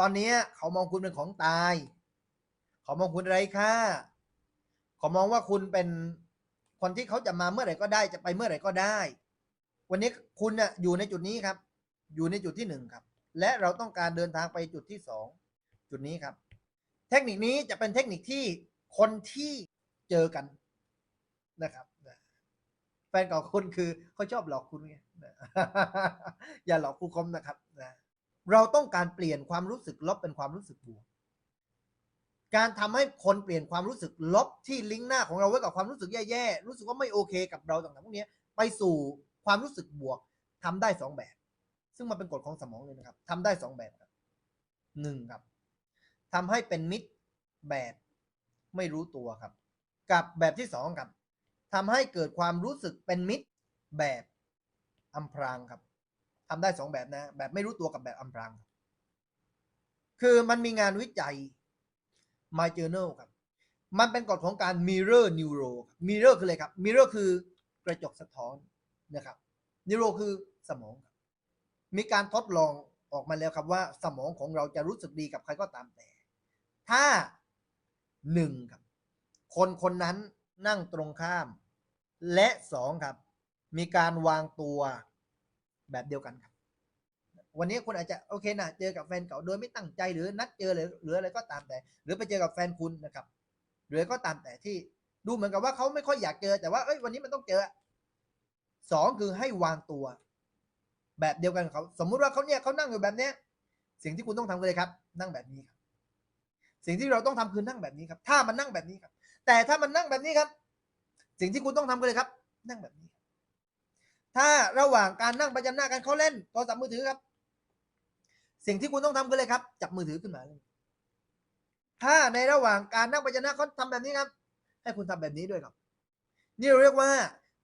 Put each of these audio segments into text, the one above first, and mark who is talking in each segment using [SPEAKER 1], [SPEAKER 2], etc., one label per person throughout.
[SPEAKER 1] ตอนนี้เขามองคุณเป็นของตาย เขามองคุณไร้ค่า เขามองว่าคุณเป็นคนที่เขาจะมาเมื่อไหร่ก็ได้จะไปเมื่อไหร่ก็ได้ วันนี้คุณน่ะอยู่ในจุดนี้ครับ อยู่ในจุดที่หนึ่งครับ และเราต้องการเดินทางไปจุดที่สองจุดนี้ครับ เทคนิคนี้จะเป็นเทคนิคที่คนที่เจอกันนะครับแฟนเก่าคุณคือเขาชอบหลอกคุณไงอย่าหลอกครูคมนะครับนะ เราต้องการเปลี่ยนความรู้สึกลบเป็นความรู้สึกบวก การทำให้คนเปลี่ยนความรู้สึกลบที่ลิงก์หน้าของเราไว้กับความรู้สึกแย่ๆ รู้สึกว่าไม่โอเคกับเราต่างๆพวกนี้ไปสู่ความรู้สึกบวกทำได้สองแบบ ซึ่งมันเป็นกฎของสมองเลยนะครับทำได้สองแบบครับหนึ่งครับทำให้เป็นมิตรแบบไม่รู้ตัวครับ กับแบบที่สองครับทำให้เกิดความรู้สึกเป็นมิตรแบบอำพรางครับ ทำได้สองแบบนะ แบบไม่รู้ตัวกับแบบอำพราง คือมันมีงานวิจัย My Journal ครับ มันเป็นกฎของการ mirror neuro ครับ mirror คืออะไรครับ mirror คือกระจกสะท้อนนะครับ neuro คือสมอง มีการทดลองออกมาแล้วครับว่าสมองของเราจะรู้สึกดีกับใครก็ตามแต่ ถ้าหนึ่งครับ คนคนนั้นนั่งตรงข้าม และสองครับ มีการวางตัว แบบเดียวกันครับ วันนี้คุณอาจจะโอเคนะเจอกับแฟนเก่าโดยไม่ตั้งใจหรือนัดเจอหรือหรืออะไรก็ตามแต่ หรือไปเจอกับแฟนคุณนะครับ หรือก็ตามแต่ที่ดูเหมือนกับว่าเขาไม่ค่อยอยากเจอ แต่ว่าเอ้ยวันนี้มันต้องเจอสองคือให้วางตัว แบบเดียวกันกับเขาสมมุติว่าเขาเนี่ยเขานั่งอยู่แบบเนี้ย สิ่งที่คุณต้องทำคืออะไรครับ นั่งแบบนี้ครับ สิ่งที่เราต้องทำคือนั่งแบบนี้ครับ ถ้ามันนั่งแบบนี้ครับ แต่ถ้ามันนั่งแบบนี้ครับ สิ่งที่คุณต้องทำคืออะไรครับ นั่งแบบนี้ ถ้าระหว่างการนั่งประจันหน้ากันเขาเล่นโทรศัพท์มือถือครับ สิ่งที่คุณต้องทำคืออะไรครับ จับมือถือขึ้นมาเลยถ้าในระหว่างการนั่งประจันหน้าเขาทำแบบนี้ครับ ให้คุณทำแบบนี้ด้วยครับ นี่เรียกว่า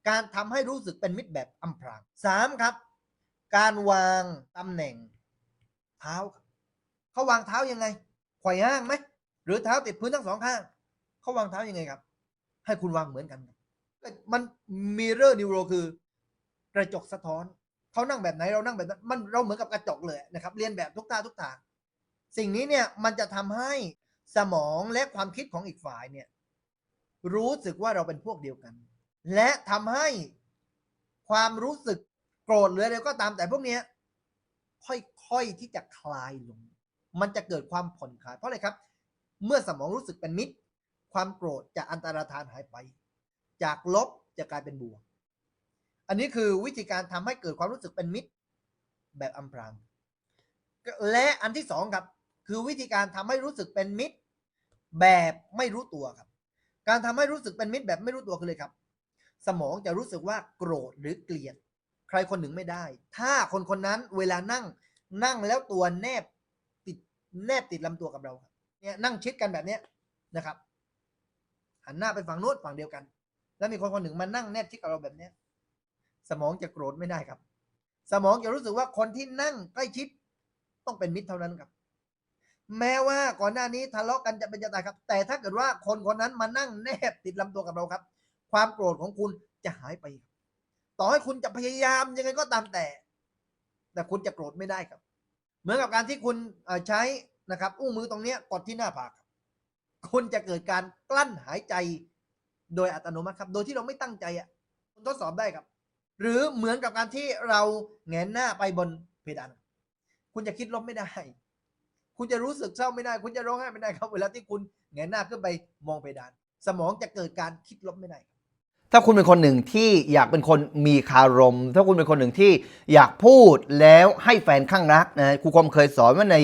[SPEAKER 1] การทำให้รู้สึกเป็นมิตรแบบอำพรางสามครับ การวางตำแหน่งเท้าเขาวางเท้ายังไงไขว่ห้างไหมหรือเท้าติดพื้นทั้งสองข้างเขาวางเท้ายังไงครับ ให้คุณวางเหมือนกันครับมัน mirror neuro คือ กระจกสะท้อนเขานั่งแบบไหนเรานั่งแบบนั้นมันเราเหมือนกับกระจกเลยนะครับ เรียนแบบทุกท่าทุกทางสิ่งนี้เนี่ยมันจะทำให้สมองและความคิดของอีกฝ่ายเนี่ยรู้สึกว่าเราเป็นพวกเดียวกัน และทำให้ความรู้สึกโกรธหรืออะไรก็ตามแต่พวกเนี้ยค่อยๆที่จะคลายลง มันจะเกิดความผ่อนคลายเพราะอะไรครับ เมื่อสมองรู้สึกเป็นมิตร ความโกรธจะอันตรธานหายไป จากลบจะกลายเป็นบวก อันนี้คือวิธีการทำให้เกิดความรู้สึกเป็นมิตรแบบอำพราง และอันที่สองครับ คือวิธีการทำให้รู้สึกเป็นมิตร แบบไม่รู้ตัวครับ การทำให้รู้สึกเป็นมิตรแบบไม่รู้ตัวคือเลยครับ สมองจะรู้สึกว่าโกรธหรือเกลียด ใครคนหนึ่งไม่ได้ ถ้าคนคนนั้นเวลานั่งนั่งแล้วตัวแนบติดแนบติดลำตัวกับเราครับเนี่ยนั่งชิดกันแบบเนี้ยนะครับ หันหน้าไปฝั่งโน้นฝั่งเดียวกัน แล้วมีคนคนหนึ่งมานั่งแนบชิดกับเราแบบเนี้ย สมองจะโกรธไม่ได้ครับ สมองจะรู้สึกว่าคนที่นั่งใกล้ชิดต้องเป็นมิตรเท่านั้นครับ แม้ว่าก่อนหน้านี้ทะเลาะกันจะเป็นจะตายครับ แต่ถ้าเกิดว่าคนคนนั้นมานั่งแนบติดลำตัวกับเราครับ ความโกรธของคุณจะหายไปครับต่อให้คุณจะพยายามยังไงก็ตามแต่ แต่คุณจะโกรธไม่ได้ครับ เหมือนกับการที่คุณใช้นะครับ อุ้งมือตรงนี้กดที่หน้าผากคคุณจะเกิดการกลั้นหายใจโดยอัตโนมัติครับ โดยที่เราไม่ตั้งใจอะคุณทดสอบได้ครับ หรือเหมือนกับการที่เราแงนหน้าไปบนเพดานคุณจะคิดลบไม่ได้ คุณจะรู้สึกเศร้าไม่ได้ คุณจะร้องไห้ไม่ได้ครับ เวลาที่คุณแงนหน้าขึ้นไปมองเพดาน สมองจะเกิดการคิดลบไม่ได้
[SPEAKER 2] ถ้าคุณเป็นคนหนึ่งที่อยากเป็นคนมีคารม ถ้าคุณเป็นคนหนึ่งที่อยากพูดแล้วให้แฟนข้างรักนะครูคมเคยสอนว่าใน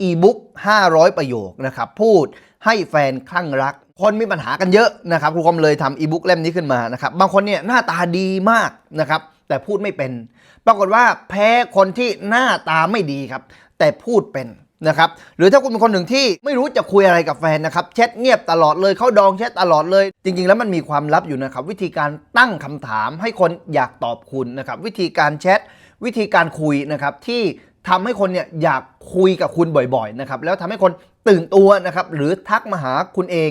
[SPEAKER 2] อีบุ๊ก500 ประโยคนะครับ พูดให้แฟนคลั่งรัก คนมีปัญหากันเยอะนะครับครูคอมเลยทำอีบุ๊กเล่มนี้ขึ้นมานะครับบางคนเนี่ยหน้าตาดีมากนะครับแต่พูดไม่เป็น ปรากฏว่าแพ้คนที่หน้าตาไม่ดีครับ แต่พูดเป็นนะครับหรือถ้าคุณเป็นคนหนึ่งที่ไม่รู้จะคุยอะไรกับแฟนนะครับแชทเงียบตลอดเลยเข้าดองแชทตลอดเลย จริง ๆ แล้วมันมีความลับอยู่นะครับ วิธีการตั้งคำถามให้คนอยากตอบคุณนะครับวิธีการแชทวิธีการคุยนะครับที่ทำให้คนเนี่ยอยากคุยกับคุณบ่อยๆนะครับแล้วทำให้คนตื่นตัวนะครับหรือทักมาหาคุณเอง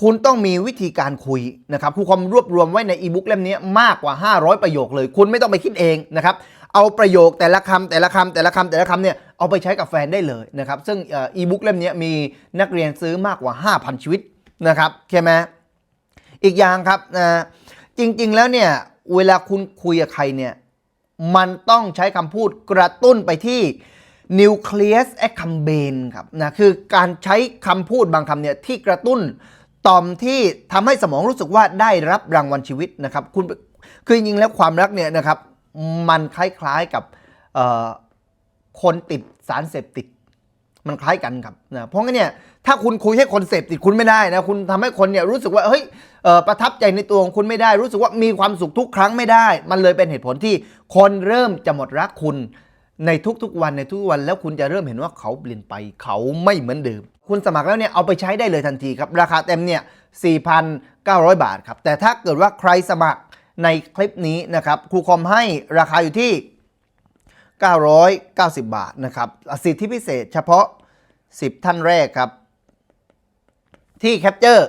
[SPEAKER 2] คุณต้องมีวิธีการคุยนะครับครูคอมรวบรวมไว้ในอีบุ๊กเล่มนี้มากกว่า 500 ประโยคเลย คุณไม่ต้องไปคิดเองนะครับ เอาประโยคแต่ละคำแต่ละคำแต่ละคำแต่ละคำเนี่ยเอาไปใช้กับแฟนได้เลยนะครับ ซึ่งอีบุ๊กเล่มนี้มีนักเรียนซื้อมากกว่า 5,000 ชีวิตนะครับใช่ไหมอีกอย่างครับนะจริงๆแล้วเนี่ยเวลาคุณคุยกับใครเนี่ยมันต้องใช้คำพูดกระตุ้นไปที่ nucleus accumbens ครับนะคือการใช้คำพูดบางคำเนี่ยที่กระตุ้น ต่อมที่ทำให้สมองรู้สึกว่าได้รับรางวัลชีวิตนะครับคุณคือจริงแล้วความรักเนี่ยนะครับมันคล้ายๆกับคนติดสารเสพติด มันคล้ายกันครับนะเพราะงั้นเนี่ยถ้าคุณคุยให้คนเสพติดคุณไม่ได้นะคุณทำให้คนเนี่ยรู้สึกว่าเฮ้ยประทับใจในตัวของคุณไม่ได้ รู้สึกว่ามีความสุขทุกครั้งไม่ได้ มันเลยเป็นเหตุผลที่คนเริ่มจะหมดรักคุณ ในทุกๆวันในทุกๆวันแล้วคุณจะเริ่มเห็นว่าเขาเปลี่ยนไปเขาไม่เหมือนเดิม คุณสมัครแล้วเนี่ยเอาไปใช้ได้เลยทันทีครับ ราคาเต็มเนี่ย 4,900 บาทครับ แต่ถ้าเกิดว่าใครสมัครในคลิปนี้นะครับครูคอมให้ราคาอยู่ที่ 990 บาทนะครับสิทธิพิเศษเฉพาะ 10 ท่านแรกครับ ที่แคปเจอร์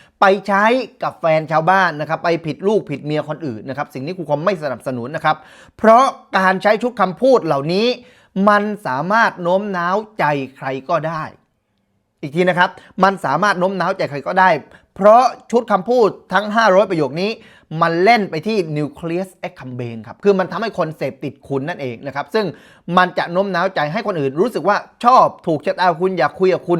[SPEAKER 2] ไปใช้กับแฟนชาวบ้านนะครับไปผิดลูกผิดเมียคนอื่นนะครับสิ่งนี้ครูคอมไม่สนับสนุนนะครับ เพราะการใช้ชุดคำพูดเหล่านี้ มันสามารถโน้มน้าวใจใครก็ได้ อีกทีนะครับ มันสามารถโน้มน้าวใจใครก็ได้ เพราะชุดคำพูดทั้ง 500 ประโยคนี้ มันเล่นไปที่ nucleus accumbens ครับคือมันทำให้คนเสพติดคุณนั่นเองนะครับซึ่งมันจะโน้มน้าวใจให้คนอื่นรู้สึกว่าชอบถูกชะตาคุณอยากคุยกับคุณ